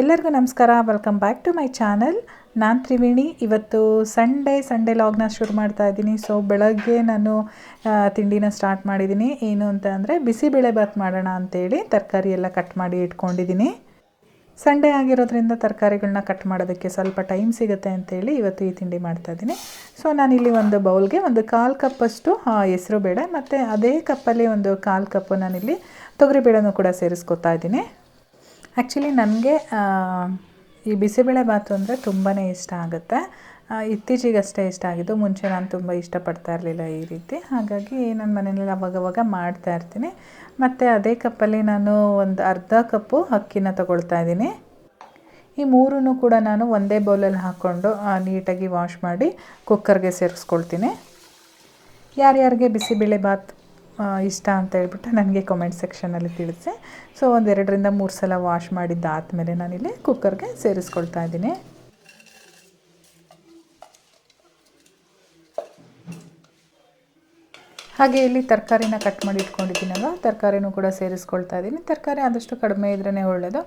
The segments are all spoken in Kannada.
ಎಲ್ಲರಿಗೂ ನಮಸ್ಕಾರ. Welcome back to my channel ನಾನು ತ್ರಿವೇಣಿ. ಇವತ್ತು ಸಂಡೇ ಸಂಡೇ ಲಾಗ್ನ ಶುರು ಮಾಡ್ತಾ ಇದ್ದೀನಿ. ಸೊ ಬೆಳಗ್ಗೆ ನಾನು ತಿಂಡಿನ ಸ್ಟಾರ್ಟ್ ಮಾಡಿದ್ದೀನಿ. ಏನು ಅಂತ ಅಂದರೆ ಬಿಸಿಬೇಳೆ ಬಾತ್ ಮಾಡೋಣ ಅಂತೇಳಿ ತರಕಾರಿ ಎಲ್ಲ ಕಟ್ ಮಾಡಿ ಇಟ್ಕೊಂಡಿದ್ದೀನಿ. ಸಂಡೇ ಆಗಿರೋದ್ರಿಂದ ತರಕಾರಿಗಳನ್ನ ಕಟ್ ಮಾಡೋದಕ್ಕೆ ಸ್ವಲ್ಪ ಟೈಮ್ ಸಿಗುತ್ತೆ ಅಂತೇಳಿ ಇವತ್ತು ಈ ತಿಂಡಿ ಮಾಡ್ತಾ ಇದ್ದೀನಿ. ಸೊ ನಾನಿಲ್ಲಿ ಒಂದು ಬೌಲ್ಗೆ ಒಂದು ಕಾಲು ಕಪ್ಪಷ್ಟು ಹೆಸರು ಬೇಳೆ ಮತ್ತು ಅದೇ ಕಪ್ಪಲ್ಲಿ ಒಂದು ಕಾಲು ಕಪ್ಪು ನಾನಿಲ್ಲಿ ತೊಗರಿಬೇಳೆನೂ ಕೂಡ ಸೇರಿಸ್ಕೊತಾ ಇದ್ದೀನಿ. ಆ್ಯಕ್ಚುಲಿ ನನಗೆ ಈ ಬಿಸಿಬೇಳೆ ಬಾತು ಅಂದರೆ ತುಂಬಾ ಇಷ್ಟ ಆಗುತ್ತೆ. ಇತ್ತೀಚಿಗಷ್ಟೇ ಇಷ್ಟ ಆಗಿದ್ದು ಮುಂಚೆ ನಾನು ತುಂಬ ಇಷ್ಟಪಡ್ತಾ ಇರಲಿಲ್ಲ ಈ ರೀತಿ. ಹಾಗಾಗಿ ನನ್ನ ಮನೆಯಲ್ಲಿ ಅವಾಗವಾಗ ಮಾಡ್ತಾ ಇರ್ತೀನಿ. ಮತ್ತು ಅದೇ ಕಪ್ಪಲ್ಲಿ ನಾನು ಒಂದು ಅರ್ಧ ಕಪ್ಪು ಅಕ್ಕಿನ ತಗೊಳ್ತಾ ಇದ್ದೀನಿ. ಈ ಮೂರೂ ಕೂಡ ನಾನು ಒಂದೇ ಬೌಲಲ್ಲಿ ಹಾಕ್ಕೊಂಡು ನೀಟಾಗಿ ವಾಶ್ ಮಾಡಿ ಕುಕ್ಕರ್ಗೆ ಸೇರಿಸ್ಕೊಳ್ತೀನಿ. ಯಾರ್ಯಾರಿಗೆ ಬಿಸಿಬೇಳೆ ಬಾತ್ ಇಷ್ಟ ಅಂತ ಹೇಳ್ಬಿಟ್ಟು ನನಗೆ ಕಮೆಂಟ್ ಸೆಕ್ಷನಲ್ಲಿ ತಿಳಿಸಿ. ಸೊ ಒಂದೆರಡರಿಂದ ಮೂರು ಸಲ ವಾಶ್ ಮಾಡಿದ್ದಾದಮೇಲೆ ನಾನಿಲ್ಲಿ ಕುಕ್ಕರ್ಗೆ ಸೇರಿಸ್ಕೊಳ್ತಾ ಇದ್ದೀನಿ. ಹಾಗೆ ಇಲ್ಲಿ ತರಕಾರಿನ ಕಟ್ ಮಾಡಿ ಇಟ್ಕೊಂಡಿದ್ದೀನಲ್ವ? ತರಕಾರಿನೂ ಕೂಡ ಸೇರಿಸ್ಕೊಳ್ತಾ ಇದ್ದೀನಿ. ತರಕಾರಿ ಆದಷ್ಟು ಕಡಿಮೆ ಇದ್ರೇ ಒಳ್ಳೆಯದು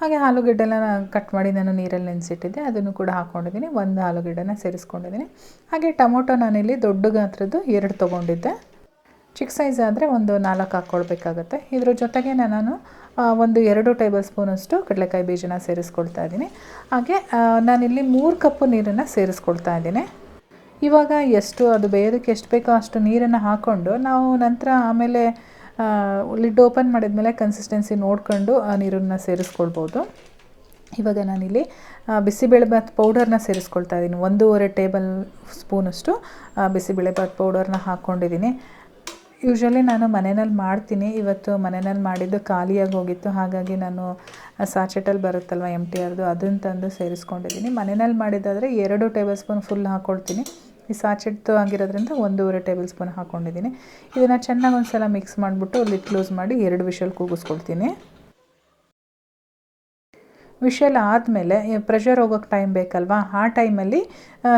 ಹಾಗೆ ಆಲೂಗೆಡ್ಡೆನ ಕಟ್ ಮಾಡಿ ನಾನು ನೀರಲ್ಲಿ ನೆನೆಸಿಟ್ಟಿದ್ದೆ. ಅದನ್ನು ಕೂಡ ಹಾಕ್ಕೊಂಡಿದ್ದೀನಿ ಒಂದು ಆಲೂಗೆಡ್ಡೆನ ಸೇರಿಸ್ಕೊಂಡಿದ್ದೀನಿ. ಹಾಗೆ ಟೊಮೊಟೊ ನಾನಿಲ್ಲಿ ದೊಡ್ಡ ಗಾತ್ರದ್ದು ಎರಡು ತೊಗೊಂಡಿದ್ದೆ. ಚಿಕ್ಕ ಸೈಜ್ ಆದರೆ ಒಂದು ನಾಲ್ಕು ಹಾಕ್ಕೊಳ್ಬೇಕಾಗತ್ತೆ ಇದ್ರ ಜೊತೆಗೆ ನಾನು ಒಂದು ಎರಡು ಟೇಬಲ್ ಸ್ಪೂನಷ್ಟು ಕಡಲೆಕಾಯಿ ಬೀಜನ ಸೇರಿಸ್ಕೊಳ್ತಾ ಇದ್ದೀನಿ. ಹಾಗೆ ನಾನಿಲ್ಲಿ ಮೂರು ಕಪ್ಪು ನೀರನ್ನು ಸೇರಿಸ್ಕೊಳ್ತಾ ಇದ್ದೀನಿ. ಇವಾಗ ಎಷ್ಟು, ಅದು ಬೇಯೋದಕ್ಕೆ ಎಷ್ಟು ಬೇಕೋ ಅಷ್ಟು ನೀರನ್ನು ಹಾಕ್ಕೊಂಡು ನಾವು ನಂತರ ಆಮೇಲೆ ಲಿಡ್ ಓಪನ್ ಮಾಡಿದ್ಮೇಲೆ ಕನ್ಸಿಸ್ಟೆನ್ಸಿ ನೋಡ್ಕೊಂಡು, ಆ, ನೀರನ್ನು ಸೇರಿಸ್ಕೊಳ್ಬೋದು. ಇವಾಗ ನಾನಿಲ್ಲಿ ಬಿಸಿಬೇಳೆಭಾತ್ ಪೌಡರ್ನ ಸೇರಿಸ್ಕೊಳ್ತಾ ಇದ್ದೀನಿ. ಒಂದೂವರೆ ಟೇಬಲ್ ಸ್ಪೂನಷ್ಟು ಬಿಸಿಬೇಳೆಭಾತ್ ಪೌಡರ್ನ ಹಾಕ್ಕೊಂಡಿದ್ದೀನಿ ಯೂಶ್ವಲಿ ನಾನು ಮನೆಯಲ್ಲಿ ಮಾಡ್ತೀನಿ. ಇವತ್ತು ಮನೆಯಲ್ಲಿ ಮಾಡಿದ್ದು ಖಾಲಿಯಾಗಿ ಹೋಗಿತ್ತು. ಹಾಗಾಗಿ ನಾನು ಸಾಚೆಟಲ್ಲಿ ಬರುತ್ತಲ್ವ ಎಂ ಟಿ ಆರ್ದು ಅದನ್ನು ತಂದು ಸೇರಿಸ್ಕೊಂಡಿದ್ದೀನಿ. ಮನೆಯಲ್ಲಿ ಮಾಡಿದ್ದಾದರೆ ಎರಡು ಟೇಬಲ್ ಸ್ಪೂನ್ ಫುಲ್ ಹಾಕ್ಕೊಳ್ತೀನಿ ಈ ಸಾಚೆಟ್ದು ಆಗಿರೋದ್ರಿಂದ ಒಂದೂವರೆ ಟೇಬಲ್ ಸ್ಪೂನ್ ಹಾಕ್ಕೊಂಡಿದ್ದೀನಿ ಇದನ್ನು ಚೆನ್ನಾಗಿ ಒಂದು ಸಲ ಮಿಕ್ಸ್ ಮಾಡಿಬಿಟ್ಟು ಲಿಟ್ ಕ್ಲೋಸ್ ಮಾಡಿ ಎರಡು ವಿಷಲ್ ಕೂಗಿಸ್ಕೊಳ್ತೀನಿ. ವಿಷಲ್ ಆದಮೇಲೆ ಪ್ರೆಷರ್ ಹೋಗೋಕ್ಕೆ ಟೈಮ್ ಬೇಕಲ್ವಾ? ಆ ಟೈಮಲ್ಲಿ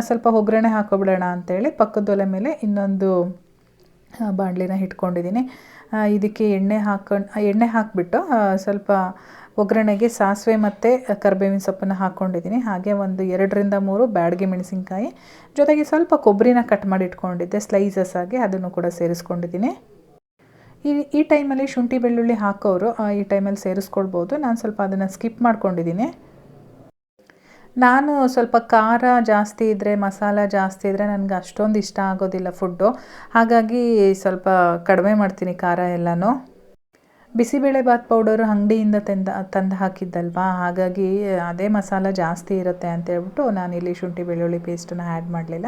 ಸ್ವಲ್ಪ ಒಗ್ಗರಣೆ ಹಾಕೊಬಿಡೋಣ ಅಂತೇಳಿ ಪಕ್ಕದ ಒಲೆ ಮೇಲೆ ಇನ್ನೊಂದು ಬಾಣಲಿನ ಇಟ್ಕೊಂಡಿದ್ದೀನಿ ಇದಕ್ಕೆ ಎಣ್ಣೆ ಹಾಕೊಂಡು ಎಣ್ಣೆ ಹಾಕಿಬಿಟ್ಟು ಸ್ವಲ್ಪ ಒಗ್ಗರಣೆಗೆ ಸಾಸಿವೆ ಮತ್ತು ಕರಿಬೇವಿನ ಸೊಪ್ಪನ್ನು ಹಾಕ್ಕೊಂಡಿದ್ದೀನಿ ಹಾಗೆ ಒಂದು ಎರಡರಿಂದ ಮೂರು ಬ್ಯಾಡಿಗೆ ಮೆಣಸಿನ್ಕಾಯಿ. ಜೊತೆಗೆ ಸ್ವಲ್ಪ ಕೊಬ್ಬರಿನ ಕಟ್ ಮಾಡಿ ಇಟ್ಕೊಂಡಿದ್ದೆ, ಸ್ಲೈಸಸ್ ಆಗಿ ಅದನ್ನು ಕೂಡ ಸೇರಿಸ್ಕೊಂಡಿದ್ದೀನಿ. ಈ ಈ ಟೈಮಲ್ಲಿ ಶುಂಠಿ ಬೆಳ್ಳುಳ್ಳಿ ಹಾಕೋರು ಈ ಟೈಮಲ್ಲಿ ಸೇರಿಸ್ಕೊಳ್ಬೋದು. ನಾನು ಸ್ವಲ್ಪ ಅದನ್ನು ಸ್ಕಿಪ್ ಮಾಡ್ಕೊಂಡಿದ್ದೀನಿ. ನಾನು ಸ್ವಲ್ಪ ಖಾರ ಜಾಸ್ತಿ ಇದ್ದರೆ ಮಸಾಲ ಜಾಸ್ತಿ ಇದ್ದರೆ ನನಗೆ ಅಷ್ಟೊಂದು ಇಷ್ಟ ಆಗೋದಿಲ್ಲ ಫುಡ್ಡು ಹಾಗಾಗಿ ಸ್ವಲ್ಪ ಕಡಿಮೆ ಮಾಡ್ತೀನಿ ಖಾರ ಎಲ್ಲನೂ. ಬಿಸಿಬೇಳೆಬಾತ್ ಪೌಡರು ಅಂಗಡಿಯಿಂದ ತಂದು ತಂದು ಹಾಕಿದ್ದಲ್ವಾ? ಹಾಗಾಗಿ ಅದೇ ಮಸಾಲ ಜಾಸ್ತಿ ಇರುತ್ತೆ ಅಂತ ಹೇಳ್ಬಿಟ್ಟು ನಾನಿಲ್ಲಿ ಶುಂಠಿ, ಬೆಳ್ಳುಳ್ಳಿ ಪೇಸ್ಟನ್ನು ಆ್ಯಡ್ ಮಾಡಲಿಲ್ಲ.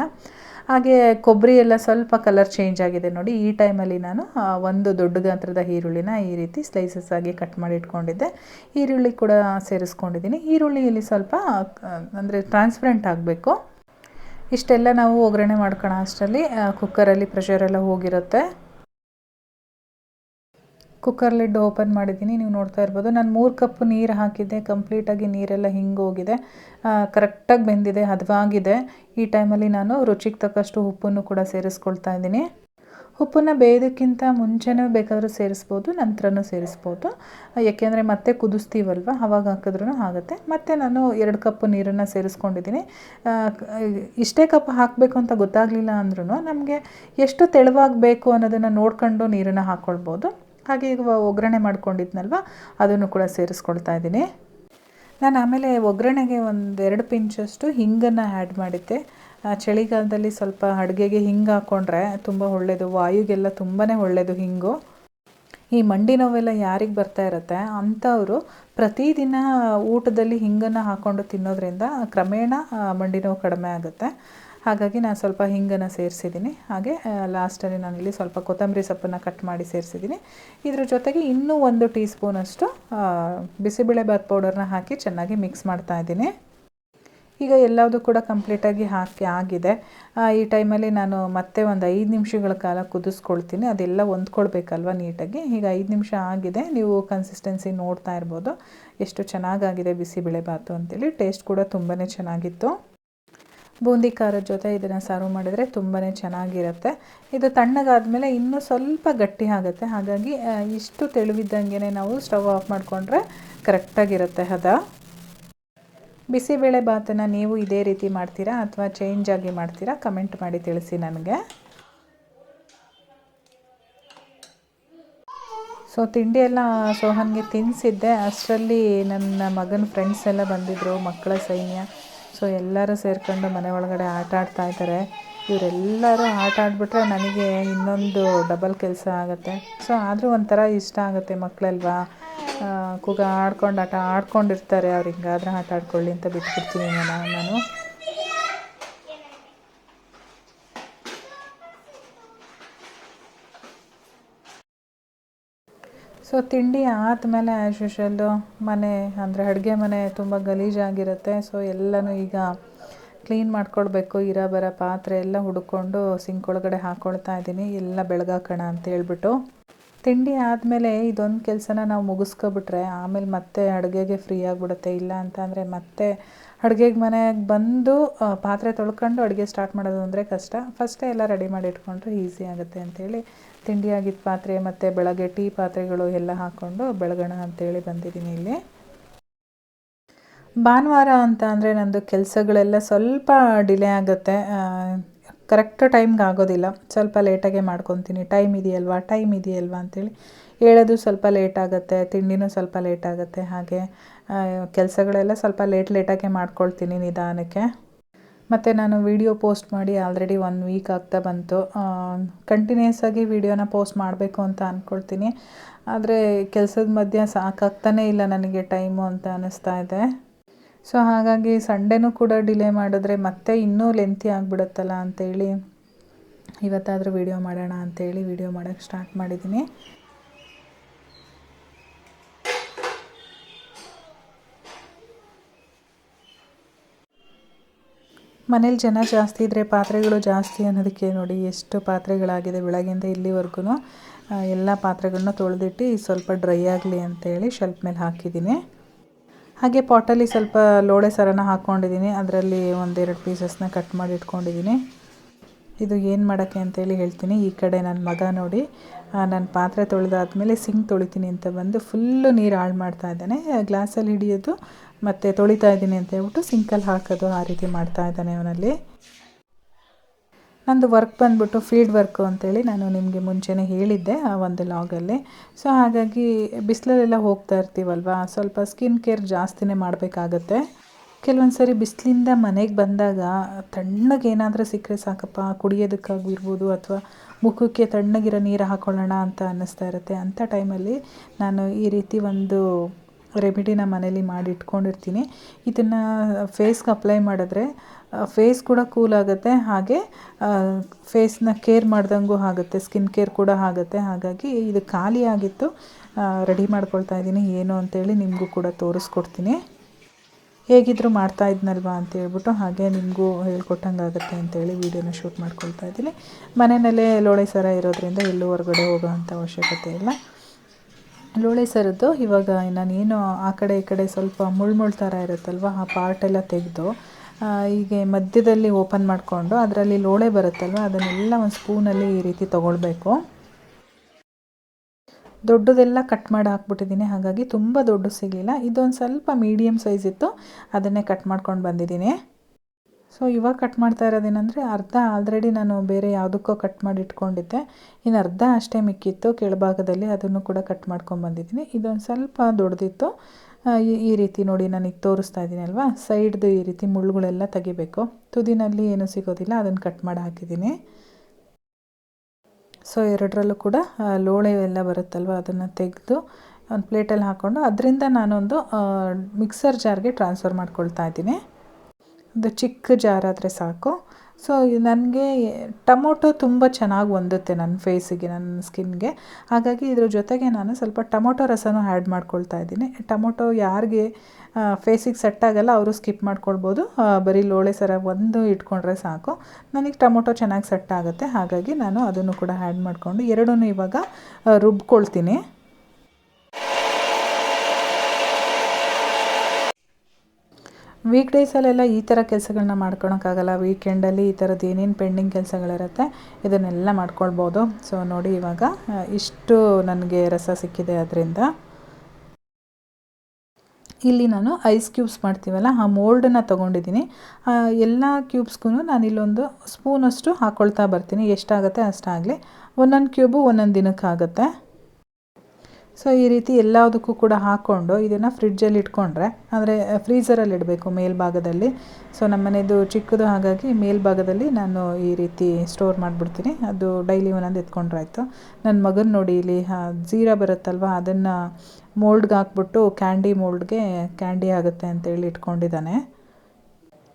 ಹಾಗೆ ಕೊಬ್ಬರಿ ಎಲ್ಲ ಸ್ವಲ್ಪ ಕಲರ್ ಚೇಂಜ್ ಆಗಿದೆ ನೋಡಿ. ಈ ಟೈಮಲ್ಲಿ ನಾನು ಒಂದು ದೊಡ್ಡ ಗಾತ್ರದ ಈರುಳ್ಳಿನ ಈ ರೀತಿ ಸ್ಲೈಸಸ್ ಆಗಿ ಕಟ್ ಮಾಡಿ ಇಟ್ಕೊಂಡಿದ್ದೆ. ಈರುಳ್ಳಿ ಕೂಡ ಸೇರಿಸ್ಕೊಂಡಿದ್ದೀನಿ. ಈರುಳ್ಳಿಯಲ್ಲಿ ಸ್ವಲ್ಪ ಅಂದರೆ ಟ್ರಾನ್ಸ್ಪರೆಂಟ್ ಆಗಬೇಕು. ಇಷ್ಟೆಲ್ಲ ನಾವು ಒಗ್ಗರಣೆ ಮಾಡ್ಕೊಳ್ಳೋ ಅಷ್ಟರಲ್ಲಿ. ಕುಕ್ಕರಲ್ಲಿ ಪ್ರೆಷರೆಲ್ಲ ಹೋಗಿರುತ್ತೆ. ಕುಕ್ಕರ್ ಲಿಡ್ ಓಪನ್ ಮಾಡಿದ್ದೀನಿ, ನೀವು ನೋಡ್ತಾ ಇರ್ಬೋದು. ನಾನು ಮೂರು ಕಪ್ ನೀರು ಹಾಕಿದ್ದೆ, ಕಂಪ್ಲೀಟಾಗಿ ನೀರೆಲ್ಲ ಹಿಂಗೆ ಹೋಗಿದೆ. ಕರೆಕ್ಟಾಗಿ ಬೆಂದಿದೆ, ಹದವಾಗಿದೆ. ಈ ಟೈಮಲ್ಲಿ ನಾನು ರುಚಿಗೆ ತಕ್ಕಷ್ಟು ಉಪ್ಪನ್ನು ಕೂಡ ಸೇರಿಸ್ಕೊಳ್ತಾ ಇದ್ದೀನಿ. ಉಪ್ಪನ್ನು ಬೇಯೋದಕ್ಕಿಂತ ಮುಂಚೆನೂ ಬೇಕಾದರೂ ಸೇರಿಸ್ಬೋದು, ನಂತರನೂ ಸೇರಿಸ್ಬೋದು. ಯಾಕೆಂದರೆ ಮತ್ತೆ ಕುದಿಸ್ತೀವಲ್ವ, ಅವಾಗ ಹಾಕಿದ್ರೂ ಆಗುತ್ತೆ. ಮತ್ತು ನಾನು ಎರಡು ಕಪ್ ನೀರನ್ನು ಸೇರಿಸ್ಕೊಂಡಿದ್ದೀನಿ. ಇಷ್ಟೇ ಕಪ್ ಹಾಕಬೇಕು ಅಂತ ಗೊತ್ತಾಗಲಿಲ್ಲ ಅಂದ್ರೂ ನಮಗೆ ಎಷ್ಟು ತೆಳುವಾಗಬೇಕು ಅನ್ನೋದನ್ನು ನೋಡ್ಕೊಂಡು ನೀರನ್ನು ಹಾಕ್ಕೊಳ್ಬೋದು ಹಾಗೆ ಈಗ ಒಗ್ಗರಣೆ ಮಾಡ್ಕೊಂಡಿದ್ನಲ್ವ? ಅದನ್ನು ಕೂಡ ಸೇರಿಸ್ಕೊಳ್ತಾ ಇದ್ದೀನಿ. ನಾನು ಆಮೇಲೆ ಒಗ್ಗರಣೆಗೆ ಒಂದು ಎರಡು ಪಿಂಚಷ್ಟು ಹಿಂಗನ್ನು ಆ್ಯಡ್ ಮಾಡಿದ್ದೆ. ಚಳಿಗಾಲದಲ್ಲಿ ಸ್ವಲ್ಪ ಅಡುಗೆಗೆ ಹಿಂಗೆ ಹಾಕ್ಕೊಂಡ್ರೆ ತುಂಬ ಒಳ್ಳೆಯದು ವಾಯುಗೆಲ್ಲ ತುಂಬಾ ಒಳ್ಳೆಯದು ಹಿಂಗು. ಈ ಮಂಡಿ ನೋವೆಲ್ಲ ಯಾರಿಗೆ ಬರ್ತಾ ಇರುತ್ತೆ? ಅಂಥವರು ಪ್ರತಿದಿನ ಊಟದಲ್ಲಿ ಹಿಂಗನ್ನು ಹಾಕ್ಕೊಂಡು ತಿನ್ನೋದ್ರಿಂದ ಕ್ರಮೇಣ ಮಂಡಿ ನೋವು ಕಡಿಮೆ ಆಗುತ್ತೆ. ಹಾಗಾಗಿ ನಾನು ಸ್ವಲ್ಪ ಹಿಂಗನ್ನು ಸೇರಿಸಿದ್ದೀನಿ. ಹಾಗೆ ಲಾಸ್ಟಲ್ಲಿ ನಾನಿಲ್ಲಿ ಸ್ವಲ್ಪ ಕೊತ್ತಂಬರಿ ಸೊಪ್ಪನ್ನು ಕಟ್ ಮಾಡಿ ಸೇರಿಸಿದ್ದೀನಿ. ಇದ್ರ ಜೊತೆಗೆ ಇನ್ನೂ ಒಂದು ಟೀ ಸ್ಪೂನಷ್ಟು ಬಿಸಿಬೇಳೆಬಾತ್ ಪೌಡರ್ನ ಹಾಕಿ ಚೆನ್ನಾಗಿ ಮಿಕ್ಸ್ ಮಾಡ್ತಾ ಇದ್ದೀನಿ. ಈಗ ಎಲ್ಲದೂ ಕೂಡ ಕಂಪ್ಲೀಟಾಗಿ ಹಾಕಿ ಆಗಿದೆ. ಈ ಟೈಮಲ್ಲಿ ನಾನು ಮತ್ತೆ ಒಂದು ಐದು ನಿಮಿಷಗಳ ಕಾಲ ಕುದಿಸ್ಕೊಳ್ತೀನಿ. ಅದೆಲ್ಲ ಹೊಂದ್ಕೊಳ್ಬೇಕಲ್ವ ನೀಟಾಗಿ? ಈಗ ಐದು ನಿಮಿಷ ಆಗಿದೆ. ನೀವು ಕನ್ಸಿಸ್ಟೆನ್ಸಿ ನೋಡ್ತಾ ಇರ್ಬೋದು. ಎಷ್ಟು ಚೆನ್ನಾಗಾಗಿದೆ ಬಿಸಿಬೇಳೆಭಾತು ಅಂತೇಳಿ. ಟೇಸ್ಟ್ ಕೂಡ ತುಂಬಾ ಚೆನ್ನಾಗಿತ್ತು. ಬೂಂದಿ ಖಾರದ ಜೊತೆ ಇದನ್ನು ಸರ್ವ್ ಮಾಡಿದರೆ ತುಂಬಾ ಚೆನ್ನಾಗಿರುತ್ತೆ. ಇದು ತಣ್ಣಗಾದಮೇಲೆ ಇನ್ನೂ ಸ್ವಲ್ಪ ಗಟ್ಟಿ ಆಗುತ್ತೆ. ಹಾಗಾಗಿ ಇಷ್ಟು ತೆಳುವಿದ್ದಂಗೆ ನಾವು ಸ್ಟವ್ ಆಫ್ ಮಾಡಿಕೊಂಡ್ರೆ ಕರೆಕ್ಟಾಗಿರುತ್ತೆ ಹದ. ಬಿಸಿಬೇಳೆ ಭಾತನ್ನು ನೀವು ಇದೇ ರೀತಿ ಮಾಡ್ತೀರಾ ಅಥವಾ ಚೇಂಜ್ ಆಗಿ ಮಾಡ್ತೀರಾ? ಕಮೆಂಟ್ ಮಾಡಿ ತಿಳಿಸಿ ನನಗೆ. ಸೊ ತಿಂಡಿ ಎಲ್ಲ ಸೋಹನ್ಗೆ ತಿನ್ನಿಸಿದ್ದೆ ಅಷ್ಟರಲ್ಲಿ ನನ್ನ ಮಗನ ಫ್ರೆಂಡ್ಸ್ ಎಲ್ಲ ಬಂದಿದ್ದರು ಮಕ್ಕಳ ಸೈನ್ಯ. ಸೊ ಎಲ್ಲರೂ ಸೇರ್ಕೊಂಡು ಮನೆ ಒಳಗಡೆ ಆಟ ಆಡ್ತಾ ಇದ್ದಾರೆ. ಇವರೆಲ್ಲರೂ ಆಟ ಆಡಿಬಿಟ್ರೆ ನನಗೆ ಇನ್ನೊಂದು ಡಬಲ್ ಕೆಲಸ ಆಗುತ್ತೆ. ಸೊ ಆದರೂ ಒಂಥರ ಇಷ್ಟ ಆಗುತ್ತೆ ಮಕ್ಕಳಲ್ವಾ? ಕೂಗ ಆಡ್ಕೊಂಡು ಆಟ ಆಡ್ಕೊಂಡಿರ್ತಾರೆ ಅವ್ರು. ಹಿಂಗಾದ್ರೆ ಆಟ ಆಡ್ಕೊಳ್ಳಿ ಅಂತ ಬಿಟ್ಬಿಡ್ತೀನಿ ನಾನು. ನಾನು ಸೊ ತಿಂಡಿ ಆದಮೇಲೆ ಆ್ಯಸ್ ಯೂಶಲ್ಲು ಮನೆ, ಅಂದರೆ ಅಡುಗೆ ಮನೆ ತುಂಬ ಗಲೀಜಾಗಿರುತ್ತೆ. ಸೊ ಎಲ್ಲನೂ ಈಗ ಕ್ಲೀನ್ ಮಾಡ್ಕೊಳ್ಬೇಕು ಇರೋ, ಬರೋ, ಪಾತ್ರೆ ಎಲ್ಲ ಹುಡ್ಕೊಂಡು ಸಿಂಕ್ ಒಳಗಡೆ ಹಾಕ್ಕೊಳ್ತಾ ಇದ್ದೀನಿ. ಎಲ್ಲ ಬೆಳಗಾಕೋಣ ಅಂತ ಹೇಳ್ಬಿಟ್ಟು. ತಿಂಡಿ ಆದಮೇಲೆ ಇದೊಂದು ಕೆಲಸನ ನಾವು ಮುಗಿಸ್ಕೊಬಿಟ್ರೆ ಆಮೇಲೆ ಮತ್ತೆ ಅಡುಗೆಗೆ ಫ್ರೀ ಆಗಿಬಿಡುತ್ತೆ. ಇಲ್ಲ ಅಂತಂದರೆ ಮತ್ತೆ ಅಡುಗೆಗೆ ಮನೆಗೆ ಬಂದು ಪಾತ್ರೆ ತೊಳ್ಕೊಂಡು ಅಡುಗೆ ಸ್ಟಾರ್ಟ್ ಮಾಡೋದು ಅಂದರೆ ಕಷ್ಟ. ಫಸ್ಟೇ ಎಲ್ಲ ರೆಡಿ ಮಾಡಿ ಇಟ್ಕೊಂಡ್ರೆ ಈಸಿ ಆಗುತ್ತೆ ಅಂತೇಳಿ ತಿಂಡಿ ಆಗಿದ್ದ ಪಾತ್ರೆ ಮತ್ತು ಬೆಳಗ್ಗೆ ಟೀ ಪಾತ್ರೆಗಳು ಎಲ್ಲ ಹಾಕ್ಕೊಂಡು ಬೆಳಗೋಣ ಅಂತೇಳಿ ಬಂದಿದ್ದೀನಿ ಇಲ್ಲಿ. ಭಾನುವಾರ ಅಂತ ಅಂದರೆ ನಂದು ಕೆಲಸಗಳೆಲ್ಲ ಸ್ವಲ್ಪ ಡಿಲೇ ಆಗುತ್ತೆ. ಕರೆಕ್ಟ್ ಟೈಮ್ಗೆ ಆಗೋದಿಲ್ಲ. ಸ್ವಲ್ಪ ಲೇಟಾಗೆ ಮಾಡ್ಕೊತೀನಿ. ಟೈಮ್ ಇದೆಯಲ್ವಾ? ಟೈಮ್ ಇದೆಯಲ್ವಾ ಅಂತೇಳಿ ಹೇಳೋದು ಸ್ವಲ್ಪ ಲೇಟ್ ಆಗುತ್ತೆ. ತಿಂಡಿನೂ ಸ್ವಲ್ಪ ಲೇಟ್ ಆಗುತ್ತೆ. ಹಾಗೆ ಕೆಲಸಗಳೆಲ್ಲ ಸ್ವಲ್ಪ ಲೇಟ್ ಲೇಟಾಗೆ ಮಾಡ್ಕೊಳ್ತೀನಿ ನಿಧಾನಕ್ಕೆ. ಮತ್ತು ನಾನು ವಿಡಿಯೋ ಪೋಸ್ಟ್ ಮಾಡಿ ಆಲ್ರೆಡಿ ಒನ್ ವೀಕ್ ಆಗ್ತಾ ಬಂತು. ಕಂಟಿನ್ಯೂಸ್ ಆಗಿ ವಿಡಿಯೋನ ಪೋಸ್ಟ್ ಮಾಡಬೇಕು ಅಂತ ಅಂದ್ಕೊಳ್ತೀನಿ ಆದರೆ ಕೆಲಸದ ಮಧ್ಯೆ ಸಾಕಾಗ್ತಾನೇ ಇಲ್ಲ ನನಗೆ ಟೈಮು ಅಂತ ಅನ್ನಿಸ್ತಾ ಇದೆ. ಸೊ ಹಾಗಾಗಿ ಸಂಡೇನೂ ಕೂಡ ಡಿಲೇ ಮಾಡಿದ್ರೆ ಮತ್ತೆ ಇನ್ನೂ ಲೆಂತಿ ಆಗಿಬಿಡುತ್ತಲ್ಲ ಅಂತೇಳಿ ಇವತ್ತಾದರೂ ವಿಡಿಯೋ ಮಾಡೋಣ ಅಂತೇಳಿ ವಿಡಿಯೋ ಮಾಡೋಕ್ಕೆ ಸ್ಟಾರ್ಟ್ ಮಾಡಿದ್ದೀನಿ. ಮನೇಲಿ ಜನ ಜಾಸ್ತಿ ಇದ್ದರೆ ಪಾತ್ರೆಗಳು ಜಾಸ್ತಿ ಅನ್ನೋದಕ್ಕೆ ನೋಡಿ ಎಷ್ಟು ಪಾತ್ರೆಗಳಾಗಿದೆ ಬೆಳಗ್ಗೆಯಿಂದ ಇಲ್ಲಿವರೆಗೂ ಎಲ್ಲ ಪಾತ್ರೆಗಳನ್ನ ತೊಳೆದಿಟ್ಟು ಸ್ವಲ್ಪ ಡ್ರೈ ಆಗಲಿ ಅಂತೇಳಿ ಶೆಲ್ಫ್ ಮೇಲೆ ಹಾಕಿದ್ದೀನಿ. ಹಾಗೆ ಪಾಟಲ್ಲಿ ಸ್ವಲ್ಪ ಲೋಳೆ ಸರನ ಹಾಕ್ಕೊಂಡಿದ್ದೀನಿ ಅದರಲ್ಲಿ ಒಂದೆರಡು ಪೀಸಸ್ನ ಕಟ್ ಮಾಡಿ ಇಟ್ಕೊಂಡಿದ್ದೀನಿ. ಇದು ಏನು ಮಾಡೋಕ್ಕೆ ಅಂತೇಳಿ ಹೇಳ್ತೀನಿ. ಈ ಕಡೆ ನನ್ನ ಮಗ ನೋಡಿ ನಾನು ಪಾತ್ರೆ ತೊಳೆದಾದ್ಮೇಲೆ ಸಿಂಕ್ ತೊಳಿತೀನಿ ಅಂತ ಬಂದು ಫುಲ್ಲು ನೀರು ಹಾಳು ಮಾಡ್ತಾ ಇದ್ದಾನೆ. ಗ್ಲಾಸಲ್ಲಿ ಹಿಡಿಯೋದು ಮತ್ತು ತೊಳಿತಾ ಇದ್ದೀನಿ ಅಂತ ಹೇಳ್ಬಿಟ್ಟು ಸಿಂಕಲ್ಲಿ ಹಾಕೋದು ಆ ರೀತಿ ಮಾಡ್ತಾ ಇದ್ದಾನೆ ಅವನಲ್ಲಿ. ನಂದು ವರ್ಕ್ ಬಂದ್ಬಿಟ್ಟು ಫೀಲ್ಡ್ ವರ್ಕು ಅಂತೇಳಿ ನಾನು ನಿಮಗೆ ಮುಂಚೆನೇ ಹೇಳಿದ್ದೆ ಆ ಒಂದು ಲಾಗಲ್ಲಿ. ಸೊ, ಹಾಗಾಗಿ ಬಿಸಿಲಲ್ಲೆಲ್ಲ ಹೋಗ್ತಾ ಇರ್ತೀವಲ್ವ? ಸ್ವಲ್ಪ ಸ್ಕಿನ್ ಕೇರ್ ಜಾಸ್ತಿನೇ ಮಾಡಬೇಕಾಗತ್ತೆ. ಕೆಲವೊಂದು ಸರಿ ಬಿಸಿಲಿಂದ ಮನೆಗೆ ಬಂದಾಗ ತಣ್ಣಗೆ ಏನಾದರೂ ಸಿಕ್ಕರೆ ಸಾಕಪ್ಪ ಕುಡಿಯೋದಕ್ಕಾಗಿರ್ಬೋದು ಅಥವಾ ಮುಖಕ್ಕೆ ತಣ್ಣಗಿರೋ ನೀರು ಹಾಕೊಳ್ಳೋಣ ಅಂತ ಅನ್ನಿಸ್ತಾ ಇರುತ್ತೆ. ಅಂಥ ಟೈಮಲ್ಲಿ ನಾನು ಈ ರೀತಿ ಒಂದು ರೆಮಿಡಿನ ಮನೇಲಿ ಮಾಡಿ ಇಟ್ಕೊಂಡಿರ್ತೀನಿ ಇದನ್ನು ಫೇಸ್ಗೆ ಅಪ್ಲೈ ಮಾಡಿದ್ರೆ ಫೇಸ್ ಕೂಡ ಕೂಲ್ ಆಗುತ್ತೆ, ಹಾಗೆ ಫೇಸ್ನ ಕೇರ್ ಮಾಡ್ದಂಗೂ ಆಗುತ್ತೆ, ಸ್ಕಿನ್ ಕೇರ್ ಕೂಡ ಆಗುತ್ತೆ. ಹಾಗಾಗಿ ಇದು ಖಾಲಿ ಆಗಿತ್ತು. ರೆಡಿ ಮಾಡ್ಕೊಳ್ತಾ ಇದ್ದೀನಿ. ಏನು ಅಂತೇಳಿ ನಿಮಗೂ ಕೂಡ ತೋರಿಸ್ಕೊಡ್ತೀನಿ. ಹೇಗಿದ್ದರೂ ಮಾಡ್ತಾ ಇದ್ನಲ್ವಾ ಅಂತ ಹೇಳ್ಬಿಟ್ಟು ಹಾಗೆ ನಿಮಗೂ ಹೇಳ್ಕೊಟ್ಟಂಗೆ ಆಗುತ್ತೆ ಅಂತೇಳಿ ವೀಡಿಯೋನ ಶೂಟ್ ಮಾಡ್ಕೊಳ್ತಾ ಇದ್ದೀನಿ. ಮನೆಯಲ್ಲೇ ಲೋಳೆ ಸರ ಇರೋದ್ರಿಂದ ಎಲ್ಲೂ ಹೊರಗಡೆ ಹೋಗೋ ಅಂಥ ಅವಶ್ಯಕತೆ ಇಲ್ಲ. ಲೋಳೆ ಸರದ್ದು ಇವಾಗ ನಾನೇನು ಆ ಕಡೆ ಈ ಕಡೆ ಸ್ವಲ್ಪ ಮುಳ್ಮುಳ್ ಥರ ಇರುತ್ತಲ್ವ, ಆ ಪಾರ್ಟೆಲ್ಲ ತೆಗೆದು ಹೀಗೆ ಮಧ್ಯದಲ್ಲಿ ಓಪನ್ ಮಾಡಿಕೊಂಡು ಅದರಲ್ಲಿ ಲೋಳೆ ಬರುತ್ತಲ್ವ, ಅದನ್ನೆಲ್ಲ ಒಂದು ಸ್ಪೂನಲ್ಲಿ ಈ ರೀತಿ ತೊಗೊಳ್ಬೇಕು. ದೊಡ್ಡದೆಲ್ಲ ಕಟ್ ಮಾಡಿ ಹಾಕ್ಬಿಟ್ಟಿದ್ದೀನಿ. ಹಾಗಾಗಿ ತುಂಬ ದೊಡ್ಡ ಸಿಗಲಿಲ್ಲ. ಇದೊಂದು ಸ್ವಲ್ಪ ಮೀಡಿಯಮ್ ಸೈಜ್ ಇತ್ತು. ಅದನ್ನೇ ಕಟ್ ಮಾಡ್ಕೊಂಡು ಬಂದಿದ್ದೀನಿ. ಸೊ ಇವಾಗ ಕಟ್ ಮಾಡ್ತಾ ಇರೋದೇನೆಂದರೆ ಅರ್ಧ ಆಲ್ರೆಡಿ ನಾನು ಬೇರೆ ಯಾವುದಕ್ಕೋ ಕಟ್ ಮಾಡಿ ಇಟ್ಕೊಂಡಿದ್ದೆ. ಇನ್ನು ಅರ್ಧ ಅಷ್ಟೇ ಮಿಕ್ಕಿತ್ತು. ಕೆಳಭಾಗದಲ್ಲಿ ಅದನ್ನು ಕೂಡ ಕಟ್ ಮಾಡ್ಕೊಂಡು ಬಂದಿದ್ದೀನಿ. ಇದೊಂದು ಸ್ವಲ್ಪ ದೊಡ್ಡದಿತ್ತು. ಈ ರೀತಿ ನೋಡಿ ನಾನು ತೋರಿಸ್ತಾ ಇದ್ದೀನಿ ಅಲ್ವಾ? ಸೈಡ್ದು ಈ ರೀತಿ ಮುಳ್ಳುಗಳೆಲ್ಲ ತೆಗಿಬೇಕು. ತುದಿನಲ್ಲಿ ಏನೂ ಸಿಗೋದಿಲ್ಲ, ಅದನ್ನು ಕಟ್ ಮಾಡಿ ಹಾಕಿದ್ದೀನಿ. ಸೊ ಎರಡರಲ್ಲೂ ಕೂಡ ಲೋಳೆ ಎಲ್ಲ ಬರುತ್ತಲ್ವ ಅದನ್ನು ತೆಗೆದು, ಒಂದು ಪ್ಲೇಟಲ್ಲಿ ಹಾಕ್ಕೊಂಡು ಅದರಿಂದ ನಾನೊಂದು ಮಿಕ್ಸರ್ ಜಾರ್ಗೆ ಟ್ರಾನ್ಸ್ಫರ್ ಮಾಡ್ಕೊಳ್ತಾ ಇದ್ದೀನಿ. ಒಂದು ಚಿಕ್ಕ ಜಾರ್ ಆದರೆ ಸಾಕು. ಸೊ ನನಗೆ ಟೊಮೊಟೊ ತುಂಬ ಚೆನ್ನಾಗಿ ಹೊಂದುತ್ತೆ ನನ್ನ ಫೇಸಿಗೆ ನನ್ನ ಸ್ಕಿನ್ಗೆ ಹಾಗಾಗಿ ಇದ್ರ ಜೊತೆಗೆ ನಾನು ಸ್ವಲ್ಪ ಟೊಮೊಟೊ ರಸನೂ ಆ್ಯಡ್ ಮಾಡ್ಕೊಳ್ತಾ ಇದ್ದೀನಿ. ಟೊಮೊಟೊ ಯಾರಿಗೆ ಫೇಸಿಗೆ ಸೆಟ್ ಆಗಲ್ಲ, ಅವರು ಸ್ಕಿಪ್ ಮಾಡ್ಕೊಳ್ಬೋದು. ಬರೀ ಲೋಳೆ ಸರ ಒಂದು ಇಟ್ಕೊಂಡ್ರೆ ಸಾಕು. ನನಗೆ ಟೊಮೊಟೊ ಚೆನ್ನಾಗಿ ಸೆಟ್ ಆಗುತ್ತೆ. ಹಾಗಾಗಿ ನಾನು ಅದನ್ನು ಕೂಡ ಆ್ಯಡ್ ಮಾಡಿಕೊಂಡು ಎರಡೂ ಇವಾಗ ರುಬ್ಕೊಳ್ತೀನಿ. ವೀಕ್ ಡೇಸಲ್ಲೆಲ್ಲ ಈ ಥರ ಕೆಲಸಗಳನ್ನ ಮಾಡ್ಕೊಳಕ್ಕಾಗಲ್ಲ. ವೀಕೆಂಡಲ್ಲಿ ಈ ಥರದ್ದು ಏನೇನು ಪೆಂಡಿಂಗ್ ಕೆಲಸಗಳಿರುತ್ತೆ, ಇದನ್ನೆಲ್ಲ ಮಾಡ್ಕೊಳ್ಬೋದು. ಸೊ ನೋಡಿ ಇವಾಗ ಇಷ್ಟು ನನಗೆ ರಸ ಸಿಕ್ಕಿದೆ ಅದರಿಂದ. ಇಲ್ಲಿ ನಾನು ಐಸ್ ಕ್ಯೂಬ್ಸ್ ಮಾಡ್ತೀವಲ್ಲ, ಆ ಮೋಲ್ಡನ್ನು ತೊಗೊಂಡಿದ್ದೀನಿ. ಎಲ್ಲ ಕ್ಯೂಬ್ಸ್ಗೂ ನಾನು ಇಲ್ಲೊಂದು ಸ್ಪೂನಷ್ಟು ಹಾಕ್ಕೊಳ್ತಾ ಬರ್ತೀನಿ. ಎಷ್ಟಾಗುತ್ತೆ ಅಷ್ಟಾಗಲಿ. ಒಂದೊಂದು ಕ್ಯೂಬು ಒಂದೊಂದು ದಿನಕ್ಕಾಗುತ್ತೆ. ಸೊ ಈ ರೀತಿ ಎಲ್ಲದಕ್ಕೂ ಕೂಡ ಹಾಕ್ಕೊಂಡು ಇದನ್ನು ಫ್ರಿಡ್ಜಲ್ಲಿ ಇಟ್ಕೊಂಡ್ರೆ, ಅಂದರೆ ಫ್ರೀಝರಲ್ಲಿ ಇಡಬೇಕು ಮೇಲ್ಭಾಗದಲ್ಲಿ. ಸೊ ನಮ್ಮ ಮನೆಯದು ಚಿಕ್ಕದು ಹಾಗಾಗಿ ಮೇಲ್ಭಾಗದಲ್ಲಿ ನಾನು ಈ ರೀತಿ ಸ್ಟೋರ್ ಮಾಡಿಬಿಡ್ತೀನಿ. ಅದು ಡೈಲಿ ಒಂದೊಂದು ಎತ್ಕೊಂಡ್ರೆ ಆಯಿತು. ನನ್ನ ಮಗನ ನೋಡಿ ಇಲ್ಲಿ ಜೀರಾ ಬರುತ್ತಲ್ವ, ಅದನ್ನು ಮೋಲ್ಡ್ಗೆ ಹಾಕ್ಬಿಟ್ಟು ಕ್ಯಾಂಡಿ ಮೋಲ್ಡ್ಗೆ ಕ್ಯಾಂಡಿ ಆಗುತ್ತೆ ಅಂತೇಳಿ ಇಟ್ಕೊಂಡಿದ್ದಾನೆ.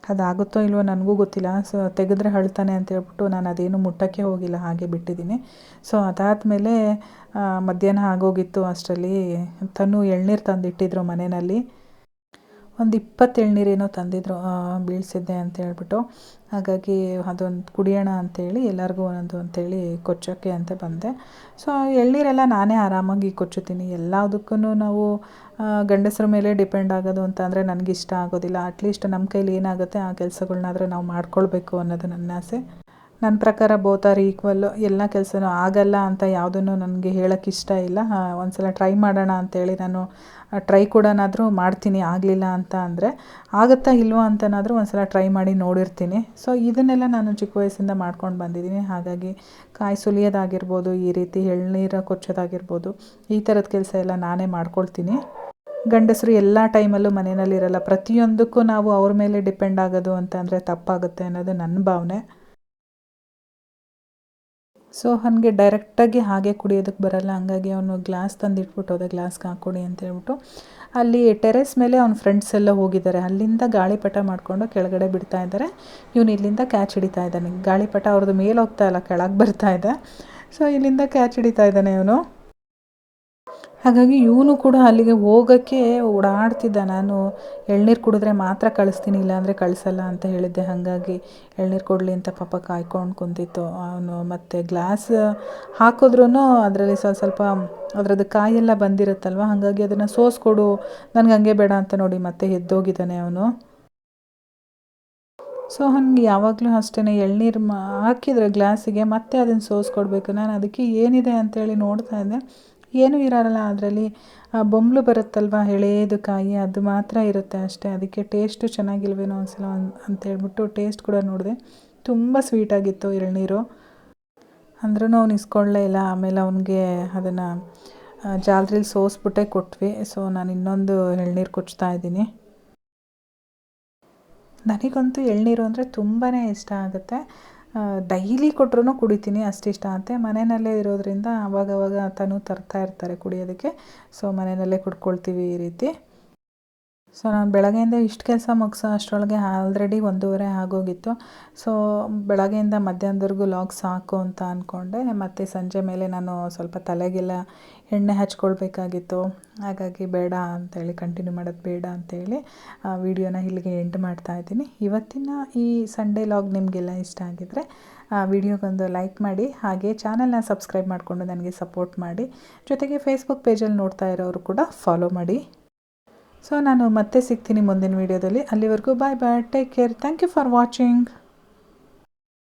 ಅದಾಗುತ್ತೋ ಇಲ್ವೋ ನನಗೂ ಗೊತ್ತಿಲ್ಲ. ಸೊ, ತೆಗೆದ್ರೆ ಅಳ್ತಾನೆ ಅಂತ ಹೇಳ್ಬಿಟ್ಟು ನಾನು ಅದೇನು ಮುಟ್ಟಕ್ಕೆ ಹೋಗಿಲ್ಲ, ಹಾಗೆ ಬಿಟ್ಟಿದ್ದೀನಿ. ಸೊ, ಅದಾದಮೇಲೆ ಮಧ್ಯಾಹ್ನ ಆಗೋಗಿತ್ತು ಅಷ್ಟರಲ್ಲಿ. ತನು ಎಳ್ನೀರು ತಂದಿಟ್ಟಿದ್ರು ಮನೆಯಲ್ಲಿ. ಒಂದು ಇಪ್ಪತ್ತು ತಂದಿದ್ರು ಬೀಳಿಸಿದ್ದೆ ಅಂತ ಹೇಳ್ಬಿಟ್ಟು. ಹಾಗಾಗಿ ಅದೊಂದು ಕುಡಿಯೋಣ ಅಂತೇಳಿ, ಎಲ್ಲರಿಗೂ ಒಂದೊಂದು ಅಂತೇಳಿ ಕೊಚ್ಚೋಕ್ಕೆ ಅಂತ ಬಂದೆ. ಸೊ ಎಳ್ನೀರೆಲ್ಲ ನಾನೇ ಆರಾಮಾಗಿ ಕೊಚ್ಚುತ್ತೀನಿ. ಎಲ್ಲದಕ್ಕೂ ನಾವು ಗಂಡಸರ ಮೇಲೆ ಡಿಪೆಂಡ್ ಆಗೋದು ಅಂತ ಅಂದರೆ ನನಗಿಷ್ಟ ಆಗೋದಿಲ್ಲ. ಅಟ್ಲೀಸ್ಟ್ ನಮ್ಮ ಕೈಲಿ ಏನಾಗುತ್ತೆ ಆ ಕೆಲಸಗಳ್ನಾದ್ರೂ ನಾವು ಮಾಡ್ಕೊಳ್ಬೇಕು ಅನ್ನೋದು ನನ್ನ ಆಸೆ. ನನ್ನ ಪ್ರಕಾರ ಬೋತ್ ಆರ್ ಈಕ್ವಲ್ಲು ಎಲ್ಲ ಕೆಲಸನೂ ಆಗಲ್ಲ ಅಂತ ಯಾವುದನ್ನು ನನಗೆ ಹೇಳೋಕ್ಕೆ ಇಷ್ಟ ಇಲ್ಲ. ಒಂದು ಸಲ ಟ್ರೈ ಮಾಡೋಣ ಅಂತೇಳಿ ನಾನು ಟ್ರೈ ಕೂಡನಾದರೂ ಮಾಡ್ತೀನಿ, ಆಗಲಿಲ್ಲ ಅಂತ ಅಂದರೆ, ಆಗುತ್ತಾ ಇಲ್ವೋ ಅಂತನಾದರೂ ಒಂದು ಸಲ ಟ್ರೈ ಮಾಡಿ ನೋಡಿರ್ತೀನಿ. ಸೊ ಇದನ್ನೆಲ್ಲ ನಾನು ಚಿಕ್ಕ ವಯಸ್ಸಿಂದ ಮಾಡ್ಕೊಂಡು ಬಂದಿದ್ದೀನಿ. ಹಾಗಾಗಿ ಕಾಯಿ ಸುಲಿಯೋದಾಗಿರ್ಬೋದು, ಈ ರೀತಿ ಎಳ್ನೀರು ಕೊಚ್ಚೋದಾಗಿರ್ಬೋದು, ಈ ಥರದ ಕೆಲಸ ಎಲ್ಲ ನಾನೇ ಮಾಡ್ಕೊಳ್ತೀನಿ. ಗಂಡಸರು ಎಲ್ಲ ಟೈಮಲ್ಲೂ ಮನೆಯಲ್ಲಿರಲ್ಲ. ಪ್ರತಿಯೊಂದಕ್ಕೂ ನಾವು ಅವ್ರ ಮೇಲೆ ಡಿಪೆಂಡ್ ಆಗೋದು ಅಂತ ಅಂದರೆ ತಪ್ಪಾಗುತ್ತೆ ಅನ್ನೋದು ನನ್ನ ಭಾವನೆ. ಸೊ ಹಾಗೆ ಡೈರೆಕ್ಟಾಗಿ ಹಾಗೆ ಕುಡಿಯೋದಕ್ಕೆ ಬರಲ್ಲ, ಹಂಗಾಗಿ ಅವನು ಗ್ಲಾಸ್ ತಂದಿಟ್ಬಿಟ್ಟು ಹೋದೆ ಗ್ಲಾಸ್ಗೆ ಹಾಕ್ಕೊಡಿ ಅಂತ ಹೇಳ್ಬಿಟ್ಟು ಅಲ್ಲಿ ಟೆರೆಸ್ ಮೇಲೆ ಅವ್ನ ಫ್ರೆಂಡ್ಸ್ ಎಲ್ಲ ಹೋಗಿದ್ದಾರೆ. ಅಲ್ಲಿಂದ ಗಾಳಿಪಟ ಮಾಡಿಕೊಂಡು ಕೆಳಗಡೆ ಬಿಡ್ತಾ ಇದ್ದಾರೆ. ಇವನು ಇಲ್ಲಿಂದ ಕ್ಯಾಚ್ ಹಿಡಿತಾ ಇದ್ದಾನೆ. ಗಾಳಿಪಟ ಅವ್ರದ್ದು ಮೇಲೆ ಹೋಗ್ತಾ ಇಲ್ಲ, ಕೆಳಗೆ ಬರ್ತಾ ಇದೆ. ಸೊ ಇಲ್ಲಿಂದ ಕ್ಯಾಚ್ ಹಿಡಿತಾ ಇದ್ದಾನೆ ಇವನು. ಹಾಗಾಗಿ ಇವನು ಕೂಡ ಅಲ್ಲಿಗೆ ಹೋಗೋಕ್ಕೆ ಓಡಾಡ್ತಿದ್ದ. ನಾನು ಎಳ್ನೀರು ಕುಡಿದ್ರೆ ಮಾತ್ರ ಕಳಿಸ್ತೀನಿ, ಇಲ್ಲಾಂದರೆ ಕಳಿಸಲ್ಲ ಅಂತ ಹೇಳಿದ್ದೆ. ಹಾಗಾಗಿ ಎಳ್ನೀರು ಕೊಡಲಿ ಅಂತ ಪಾಪ ಕಾಯ್ಕೊಂಡು ಕುಂತಿತ್ತು ಅವನು. ಮತ್ತು ಗ್ಲಾಸ್ ಹಾಕಿದ್ರೂ ಅದರಲ್ಲಿ ಸ್ವಲ್ಪ ಸ್ವಲ್ಪ ಅದರದ್ದು ಕಾಯೆಲ್ಲ ಬಂದಿರುತ್ತಲ್ವ? ಹಾಗಾಗಿ ಅದನ್ನು ಸೋಸ್ಕೊಡು, ನನಗೆ ಹಂಗೆ ಬೇಡ ಅಂತ ನೋಡಿ ಮತ್ತೆ ಎದ್ದೋಗಿದ್ದಾನೆ ಅವನು. ಸೊ ಹಂಗೆ ಯಾವಾಗಲೂ ಅಷ್ಟೇ ಎಳ್ನೀರು ಹಾಕಿದರೆ ಗ್ಲಾಸಿಗೆ ಮತ್ತೆ ಅದನ್ನು ಸೋಸ್ಕೊಡ್ಬೇಕು. ನಾನು ಅದಕ್ಕೆ ಏನಿದೆ ಅಂತೇಳಿ ನೋಡ್ತಾ ಇದ್ದೆ. ಏನೂ ಇರಲ್ಲ, ಅದರಲ್ಲಿ ಬೊಂಬಲು ಬರುತ್ತಲ್ವ ಎಳೆಯದು ಕಾಯಿ ಅದು ಮಾತ್ರ ಇರುತ್ತೆ ಅಷ್ಟೇ. ಅದಕ್ಕೆ ಟೇಸ್ಟು ಚೆನ್ನಾಗಿಲ್ವೇನೋ ಒಂದ್ಸಲ ಅಂತೇಳ್ಬಿಟ್ಟು ಟೇಸ್ಟ್ ಕೂಡ ನೋಡಿದೆ. ತುಂಬ ಸ್ವೀಟಾಗಿತ್ತು ಎಳನೀರು. ಅಂದ್ರೂ ಅವ್ನು ಇಸ್ಕೊಳ್ಳೇ ಇಲ್ಲ. ಆಮೇಲೆ ಅವನಿಗೆ ಅದನ್ನು ಜಾಲ್ರಿಲಿ ಸೋಸ್ಬಿಟ್ಟೆ ಕೊಟ್ವಿ. ಸೊ ನಾನು ಇನ್ನೊಂದು ಎಳ್ನೀರು ಕೊಚ್ತಾ ಇದ್ದೀನಿ. ನನಗಂತೂ ಎಳ್ನೀರು ಅಂದರೆ ತುಂಬಾ ಇಷ್ಟ ಆಗುತ್ತೆ. ಡೈಲಿ ಕೊಟ್ರೂ ಕುಡಿತೀನಿ ಅಷ್ಟಿಷ್ಟ ಅಂತೆ ಮನೆಯಲ್ಲೇ ಇರೋದರಿಂದ ಅವಾಗವಾಗ ತಾನು ತರ್ತಾ ಇರ್ತಾರೆ ಕುಡಿಯೋದಕ್ಕೆ. ಸೊ ಮನೆಯಲ್ಲೇ ಕುಡ್ಕೊಳ್ತೀವಿ ಈ ರೀತಿ. ಸೊ ನಾನು ಬೆಳಗ್ಗೆಯಿಂದ ಇಷ್ಟು ಕೆಲಸ ಮುಗಿಸೋ ಅಷ್ಟರೊಳಗೆ ಆಲ್ರೆಡಿ ಒಂದೂವರೆ ಆಗೋಗಿತ್ತು. ಸೊ ಬೆಳಗ್ಗೆಯಿಂದ ಮಧ್ಯಾಹ್ನದವರೆಗೂ ಲಾಗ್ ಸಾಕು ಅಂತ ಅಂದ್ಕೊಂಡೆ ಮತ್ತು ಸಂಜೆ ಮೇಲೆ ನಾನು ಸ್ವಲ್ಪ ತಲೆಗೆಲ್ಲ ಎಣ್ಣೆ ಹಚ್ಕೊಳ್ಬೇಕಾಗಿತ್ತು. ಹಾಗಾಗಿ ಬೇಡ ಅಂತೇಳಿ ಕಂಟಿನ್ಯೂ ಮಾಡೋದು ಬೇಡ ಅಂತೇಳಿ, ಆ ವಿಡಿಯೋನ ಇಲ್ಲಿಗೆ ಎಂಡ್ ಮಾಡ್ತಾ ಇದ್ದೀನಿ. ಇವತ್ತಿನ ಈ ಸಂಡೇ ಲಾಗ್ ನಿಮಗೆಲ್ಲ ಇಷ್ಟ ಆಗಿದ್ದರೆ ಆ ವಿಡಿಯೋಗೊಂದು ಲೈಕ್ ಮಾಡಿ, ಹಾಗೆ ಚಾನಲ್ನ ಸಬ್ಸ್ಕ್ರೈಬ್ ಮಾಡಿಕೊಂಡು ನನಗೆ ಸಪೋರ್ಟ್ ಮಾಡಿ. ಜೊತೆಗೆ ಫೇಸ್ಬುಕ್ ಪೇಜಲ್ಲಿ ನೋಡ್ತಾ ಇರೋರು ಕೂಡ ಫಾಲೋ ಮಾಡಿ. ಸೊ ನಾನು ಮತ್ತೆ ಸಿಗ್ತೀನಿ ಮುಂದಿನ ವೀಡಿಯೋದಲ್ಲಿ ಅಲ್ಲಿವರೆಗೂ bye bye take care thank you for watching